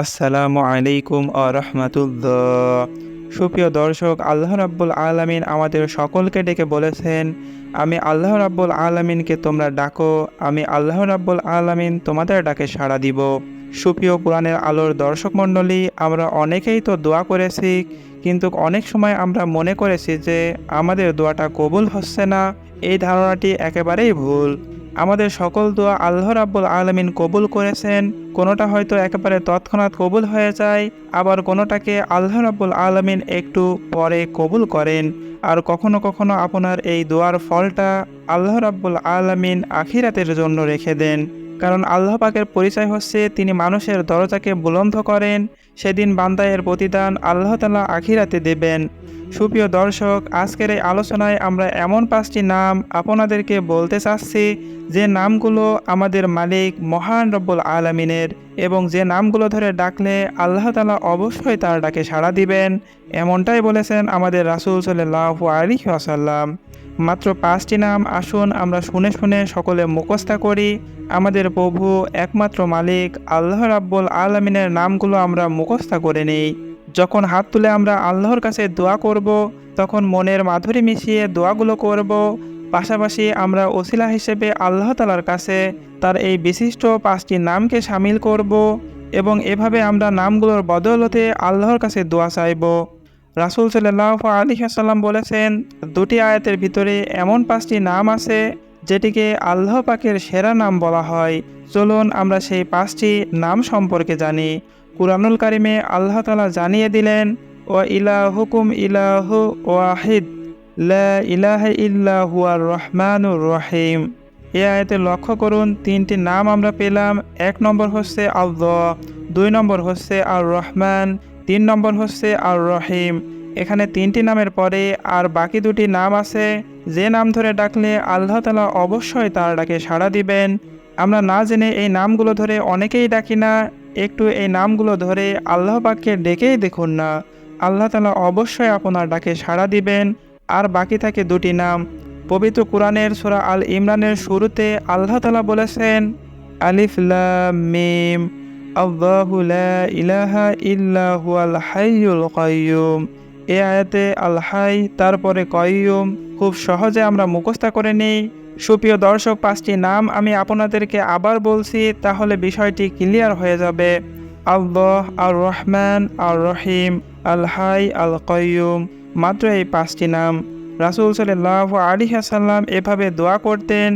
আসসালামু আলাইকুম আ রহমাতুল্লাহ। সুপ্রিয় দর্শক, আল্লাহ রাব্বুল আলামিন আমাদের সকলকে ডেকে বলেছেন, আমি আল্লাহ রাব্বুল আলামিনকে তোমরা ডাকো, আমি আল্লাহ রাব্বুল আলামিন তোমাদের ডাকে সাড়া দিব। সুপ্রিয় কোরআনের আলোর দর্শক মণ্ডলী, আমরা অনেকেই তো দোয়া করেছি, কিন্তু অনেক সময় আমরা মনে করেছি যে আমাদের দোয়াটা কবুল হচ্ছে না, এই ধারণাটি একেবারেই ভুল। আমাদের সকল দোয়া আল্লাহ রাব্বুল আলমিন কবুল করেছেন। কোনোটা হয়তো একেবারে তৎক্ষণাৎ কবুল হয়ে যায়, আবার কোনোটাকে আল্লাহ রাব্বুল আলমিন একটু পরে কবুল করেন। আর কখনো কখনো আপনার এই দোয়ার ফলটা আল্লাহ রাব্বুল আলমিন আখিরাতের জন্য রেখে দেন। কারণ আল্লাহ পাকের পরিচয় হচ্ছে তিনি মানুষের দরজাকে বুলন্ধ করেন, সেদিন বান্দায়ের প্রতিদান আল্লাহ তালা আখিরাতে দেবেন। সুপ্রিয় দর্শক, আজকের এই আলোচনায় আমরা এমন পাঁচটি নাম আপনাদেরকে বলতে চাচ্ছি, যে নামগুলো আমাদের মালিক মহান রব্বুল আলমিনের এবং যে নামগুলো ধরে ডাকলে আল্লাহ তালা অবশ্যই তার ডাকে সাড়া দিবেন, এমনটাই বলেছেন আমাদের রাসুল সাল্লাহ আলী আসাল্লাম মাত্র পাঁচটি নাম আসুন, আমরা শুনে শুনে সকলে মুখস্থা করি। আমাদের প্রভু একমাত্র মালিক আল্লাহ রাব্বুল আলমিনের নামগুলো আমরা মুখস্থা করে নিই। যখন হাত তুলে আমরা আল্লাহর কাছে দোয়া করব, তখন মনের মাধুরী মিশিয়ে দোয়াগুলো করব। পাশাপাশি আমরা ওসিলা হিসেবে আল্লাহ তালার কাছে তার এই বিশিষ্ট পাঁচটি নামকে সামিল করব এবং এভাবে আমরা নামগুলোর বদলতে আল্লাহর কাছে দোয়া চাইব। রাসুল সাল্লাহ আলী সাল্লাম বলেছেন, দুটি আয়াতের ভিতরে এমন পাঁচটি নাম আছে যেটিকে আল্লাহ পাকের সেরা নাম বলা হয়। চলুন আমরা সেই পাঁচটি নাম সম্পর্কে জানি। কুরআনুল কারিমে আল্লাহ তালা জানিয়ে দিলেন ও ইলাহুকুম ইলাহু ওয়াহিদ, লা ইলাহা ইল্লা হুয়ার রহমানুর রহিম। এ আয়তে লক্ষ্য করুন, তিনটি নাম আমরা পেলাম। এক নম্বর হচ্ছে আল্লাহ, দুই নম্বর হচ্ছে আর রহমান তিন নম্বর হচ্ছে আর রহিম এখানে তিনটি নামের পরে আর বাকি দুটি নাম আছে। যে নাম ধরে ডাকলে আল্লাহ তালা অবশ্যই তার ডাকে সাড়া দিবেন। আমরা না জেনে এই নামগুলো ধরে অনেকেই ডাকি না। একটু এই নামগুলো ধরে আল্লাহ পাককে ডেকেই দেখুন না। আল্লাহ তালা অবশ্যই আপনার ডাকে সাড়া দিবেন। আর বাকি থাকে দুটি নাম। পবিত্র কোরআনের সোরা আল ইমরানের শুরুতে আল্লাহ তালা বলেছেন, আলিফ মিম, আল্লাহু ইলাহা হাইয়ুল কাইয়ুম। এ আয়াতে আল হাই, তারপরে কয়ুম খুব সহজে আমরা মুখস্থ করে নিই। সুপ্রিয় দর্শক, পাঁচটি নাম আমি আপনাদেরকে আবার বলছি, তাহলে বিষয়টি ক্লিয়ার হয়ে যাবে। আল্লাহ আর রহমান আর রহিম আল হাই আল কয়ুম মাত্র এই পাঁচটি নাম। রাসুল সাল্লাহ আলী সাল্লাম এভাবে দোয়া করতেন,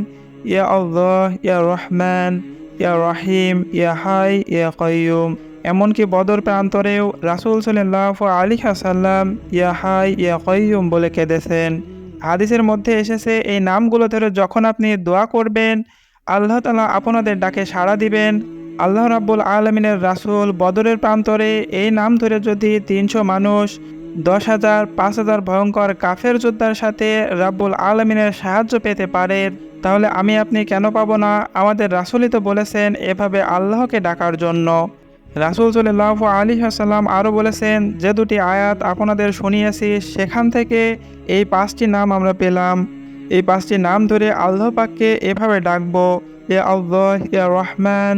ইয়া আল্লাহ, ইয়া রহমান, ইয়া রহিম, ইয়া হাই, ইয়া কয়ুম এমনকি বদর প্রান্তরেও রাসুল সাল্লাহ আলী সাল্লাম ইয়া হাই, ইয়া কয়ুম বলে কেঁদেছেন। হাদিসের মধ্যে এসেছে, এই নামগুলো ধরে যখন আপনি দোয়া করবেন, আল্লাহ তালা আপনাদের ডাকে সাড়া দিবেন। আল্লাহ রাব্বুল আলমিনের রাসুল বদরের প্রান্তরে এই নাম ধরে যদি তিনশো মানুষ, দশ হাজার, পাঁচ হাজার ভয়ঙ্কর কাফের যোদ্ধার সাথে রাব্বুল আলমিনের সাহায্য পেতে পারে তাহলে আমি আপনি কেন পাবো না? আমাদের রাসুলই তো বলেছেন, এভাবে আল্লাহকে ডাকার জন্য। রাসুল সাল্লাহ আলী আসাল্লাম আরও বলেছেন, যে দুটি আয়াত আপনাদের শুনিয়েছি, সেখান থেকে এই পাঁচটি নাম আমরা পেলাম। এই পাঁচটি নাম ধরে আল্লাহ পাককে এভাবে ডাকবো, ইয়া আল্লাহ, ইয়া রহমান,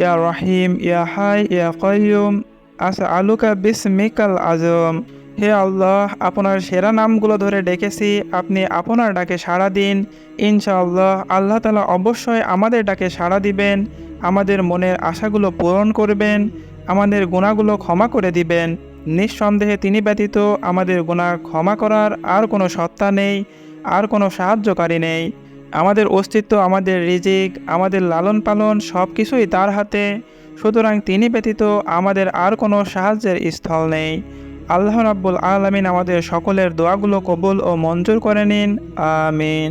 ইয়া রহিম, ইয়া হাই, ইয়া কয়ুম আচ্ছা আলুকা বিস মিকাল আজম হে আল্লাহ, আপনার সেরা নামগুলো ধরে ডেকেছি। আপনি আপনার ডাকে সাড়া দিন। ইনশাআল্লাহ, আল্লাহ তালা অবশ্যই আমাদের ডাকে সাড়া দিবেন। আমাদের মনের আশাগুলো পূরণ করবেন। আমাদের গুণাগুলো ক্ষমা করে দিবেন। নিঃসন্দেহে তিনি ব্যতীত আমাদের গুণা ক্ষমা করার আর কোনো সত্তা নেই, আর কোনো সাহায্যকারী নেই। আমাদের অস্তিত্ব, আমাদের রিজিক, আমাদের লালন পালন সব কিছুই তার হাতে। সুতরাং তিনি ব্যতীত আমাদের আর কোনো সাহায্যের স্থল নেই। আল্লাহ রাব্বুল আলমিন আমাদের সকলের দোয়াগুলো কবুল ও মঞ্জুর করে নিন আমিন।